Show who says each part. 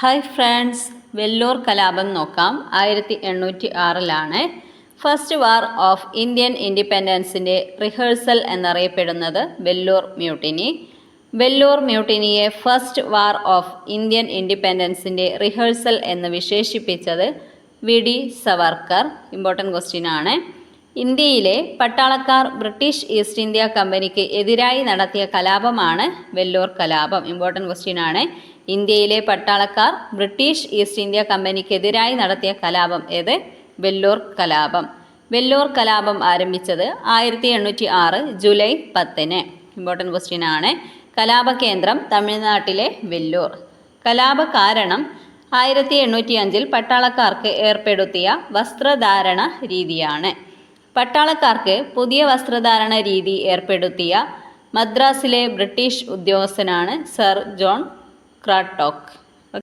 Speaker 1: Hi friends Vellore കലാപം നോക്കാം. ആയിരത്തി എണ്ണൂറ്റി ആറിലാണ് ഫസ്റ്റ് വാർ ഓഫ് ഇന്ത്യൻ ഇൻഡിപെൻഡൻസിന്റെ റിഹേഴ്സൽ എന്നറിയപ്പെടുന്നത് വെല്ലൂർ മ്യൂട്ടിനി. വെല്ലൂർ മ്യൂട്ടിനിയെ ഫസ്റ്റ് വാർ ഓഫ് ഇന്ത്യൻ ഇൻഡിപെൻഡൻസിന്റെ റിഹേഴ്സൽ എന്ന് വിശേഷിപ്പിച്ചത് V D Savarkar. Important question ആണ്. ഇന്ത്യയിലെ പട്ടാളക്കാർ ബ്രിട്ടീഷ് ഈസ്റ്റ് ഇന്ത്യ കമ്പനിക്ക് എതിരായി നടത്തിയ കലാപമാണ് വെല്ലൂർ കലാപം. ഇമ്പോർട്ടന്റ് ക്വസ്റ്റ്യൻ ആണ്. ഇന്ത്യയിലെ പട്ടാളക്കാർ ബ്രിട്ടീഷ് ഈസ്റ്റ് ഇന്ത്യ കമ്പനിക്കെതിരായി നടത്തിയ കലാപം ഏത്? വെല്ലൂർ കലാപം. വെല്ലൂർ കലാപം ആരംഭിച്ചത് ആയിരത്തി എണ്ണൂറ്റി ആറ് ജൂലൈ പത്തിന്. ഇമ്പോർട്ടന്റ് ക്വസ്റ്റ്യൻ ആണ്. കലാപ കേന്ദ്രം തമിഴ്നാട്ടിലെ വെല്ലൂർ. കലാപ കാരണം ആയിരത്തി എണ്ണൂറ്റി അഞ്ചിൽ പട്ടാളക്കാർക്ക് ഏർപ്പെടുത്തിയ വസ്ത്രധാരണ രീതിയാണ്. പട്ടാളക്കാർക്ക് പുതിയ വസ്ത്രധാരണ രീതി ഏർപ്പെടുത്തിയ മദ്രാസിലെ ബ്രിട്ടീഷ് ഉദ്യോഗസ്ഥനാണ് സർ ജോൺ ക്രാട്ടോക്ക്.